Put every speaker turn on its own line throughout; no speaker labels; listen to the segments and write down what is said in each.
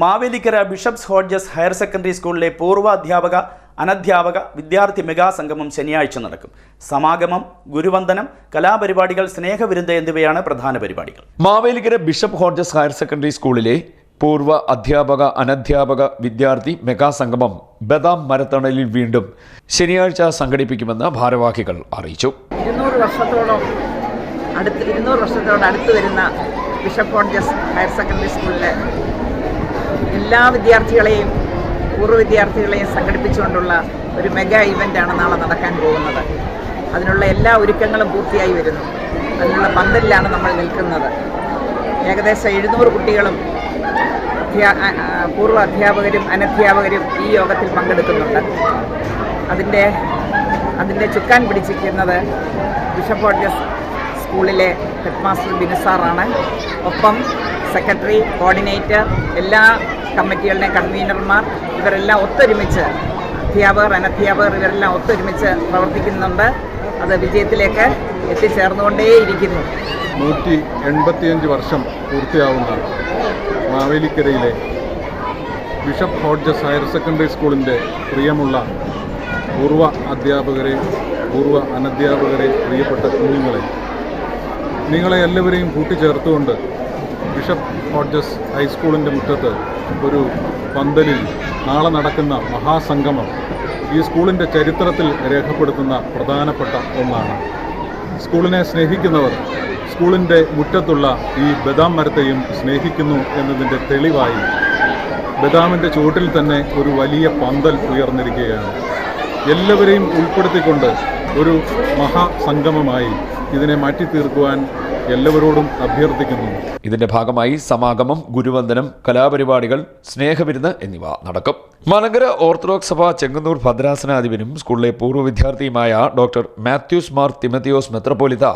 Mavelikkara bishops Hodges higher secondary സ്കൂളിലെ പൂർവ അധ്യാപക അനധ്യാപക വിദ്യാർത്ഥി മെഗാസംഗമം ശനിയാഴ്ച നടക്കും. സമാഗമം ഗുരുവന്ദനം കലാപരിപാടികൾ സ്നേഹവിരുന്ന് എന്നിവയാണ് പ്രധാന പരിപാടികൾ.
Mavelikkara bishop Hodges higher secondary സ്കൂളിലെ പൂർവ അധ്യാപക അനധ്യാപക വിദ്യാർത്ഥി മെഗാസംഗമം ബദാം മരത്തണലിൽ വീണ്ടും ശനിയാഴ്ച സംഘടിപ്പിക്കുമെന്ന് ഭാരവാഹികൾ അറിയിച്ചു.
ഇരുന്നൂറ് വർഷത്തോളം അടുത്ത് ഇരുന്നൂറ് വർഷത്തോളം അടുത്ത് വരുന്ന ബിഷപ്പ് ഹോർജസ് ഹയർ സെക്കൻഡറി സ്കൂളിലെ എല്ലാ വിദ്യാർത്ഥികളെയും പൂർവ വിദ്യാർത്ഥികളെയും സംഘടിപ്പിച്ചുകൊണ്ടുള്ള ഒരു മെഗാ ഇവന്റാണ് നാളെ നടക്കാൻ പോകുന്നത്. അതിനുള്ള എല്ലാ ഒരുക്കങ്ങളും പൂർത്തിയായി വരുന്നു. അതിനുള്ള പന്തലിലാണ് നമ്മൾ നിൽക്കുന്നത്. ഏകദേശം എഴുന്നൂറ് കുട്ടികളും പൂർവ അധ്യാപകരും അനധ്യാപകരും ഈ യോഗത്തിൽ പങ്കെടുക്കുന്നുണ്ട്. അതിന്റെ അതിന്റെ ചുക്കാൻ പിടിച്ചിരിക്കുന്നത് ബിഷപ്പ് ഹോഡ്ജസ് സ്കൂളിലെ ഹെഡ് മാസ്റ്റർ ബിനുസാറാണ് ഒപ്പം സെക്രട്ടറി കോർഡിനേറ്റർ എല്ലാ കമ്മിറ്റികളുടെയും കൺവീനർമാർ ഇവരെല്ലാം ഒത്തൊരുമിച്ച് അധ്യാപകർ അനധ്യാപകർ ഇവരെല്ലാം ഒത്തൊരുമിച്ച് പ്രവർത്തിക്കുന്നുണ്ട്. അത് വിജയത്തിലേക്ക് എത്തിച്ചേർന്നുകൊണ്ടേയിരിക്കുന്നു.
നൂറ്റി എൺപത്തിയഞ്ച് വർഷം പൂർത്തിയാവുന്ന മാവേലിക്കരയിലെ ബിഷപ്പ് ഹോഡ്ജസ് ഹയർ സെക്കൻഡറി സ്കൂളിന്റെ പ്രിയമുള്ള പൂർവ അധ്യാപകരെ പൂർവ അനധ്യാപകരെ പ്രിയപ്പെട്ട കുഞ്ഞുങ്ങളെ നിങ്ങളെ എല്ലാവരെയും കൂട്ടിച്ചേർത്തുകൊണ്ട് ബിഷപ്പ് ഹോഡ്ജസ് ഹൈസ്കൂളിന്റെ മുറ്റത്ത് ഒരു പന്തലിൽ നാളെ നടക്കുന്ന മഹാസംഗമം ഈ സ്കൂളിന്റെ ചരിത്രത്തിൽ രേഖപ്പെടുത്തുന്ന പ്രധാനപ്പെട്ട ഒന്നാണ്. സ്കൂളിനെ സ്നേഹിക്കുന്നവർ സ്കൂളിന്റെ മുറ്റത്തുള്ള ഈ ബദാം മരത്തെയും സ്നേഹിക്കുന്നു എന്നതിന്റെ തെളിവായി ബദാമിന്റെ ചുവട്ടിൽ തന്നെ ഒരു വലിയ പന്തൽ ഉയർന്നിരിക്കുകയാണ്. എല്ലാവരെയും ഉൾപ്പെടുത്തിക്കൊണ്ട് ഒരു മഹാസംഗമമായി ഇതിനെ മാറ്റിത്തീർക്കുവാൻ എല്ലാവരോടും അഭ്യർത്ഥിക്കുന്നു.
ഇതിന്റെ ഭാഗമായി സമാഗമം ഗുരുവന്ദനം കലാപരിപാടികൾ സ്നേഹവിരുന്ന് എന്നിവ നടക്കും. മലങ്കര ഓർത്തഡോക്സ് സഭ ചെങ്ങന്നൂർ ഭദ്രാസനാധിപനും സ്കൂളിലെ പൂർവ വിദ്യാർത്ഥിയുമായ ഡോക്ടർ മാത്യൂസ് മാർ തിമത്തിയോസ് മെത്രപോലിത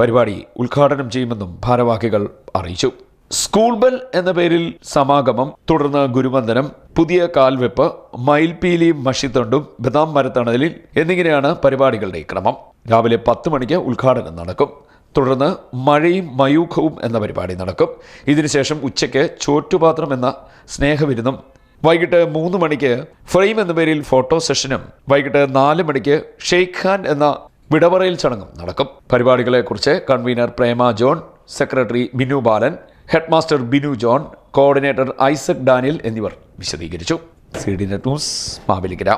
പരിപാടി ഉദ്ഘാടനം ചെയ്യുമെന്നും ഭാരവാഹികൾ അറിയിച്ചു. സ്കൂൾ ബെൽ എന്ന പേരിൽ സമാഗമം തുടർന്ന് ഗുരുവന്ദനം പുതിയ കാൽവെപ്പ് മയിൽപീലിയും മഷിത്തൊണ്ടും ബദാം മരത്തണലിൽ എന്നിങ്ങനെയാണ് പരിപാടികളുടെ ക്രമം. രാവിലെ പത്ത് മണിക്ക് ഉദ്ഘാടനം നടക്കും. തുടർന്ന് മഴയും മയൂഖവും എന്ന പരിപാടി നടക്കും. ഇതിനുശേഷം ഉച്ചയ്ക്ക് ചോറ്റുപാത്രം എന്ന സ്നേഹവിരുന്നും വൈകിട്ട് മൂന്ന് മണിക്ക് ഫ്രെയിം എന്ന പേരിൽ ഫോട്ടോ സെഷനും വൈകിട്ട് നാല് മണിക്ക് ഷെയ്ഖ് ഖാൻ എന്ന വിടവറയിൽ ചടങ്ങും നടക്കും. പരിപാടികളെക്കുറിച്ച് convener Prema John secretary Binu Balan headmaster Binu John coordinator Isaac Daniel എന്നിവർ വിശദീകരിച്ചു. C D net news Mavelikkara.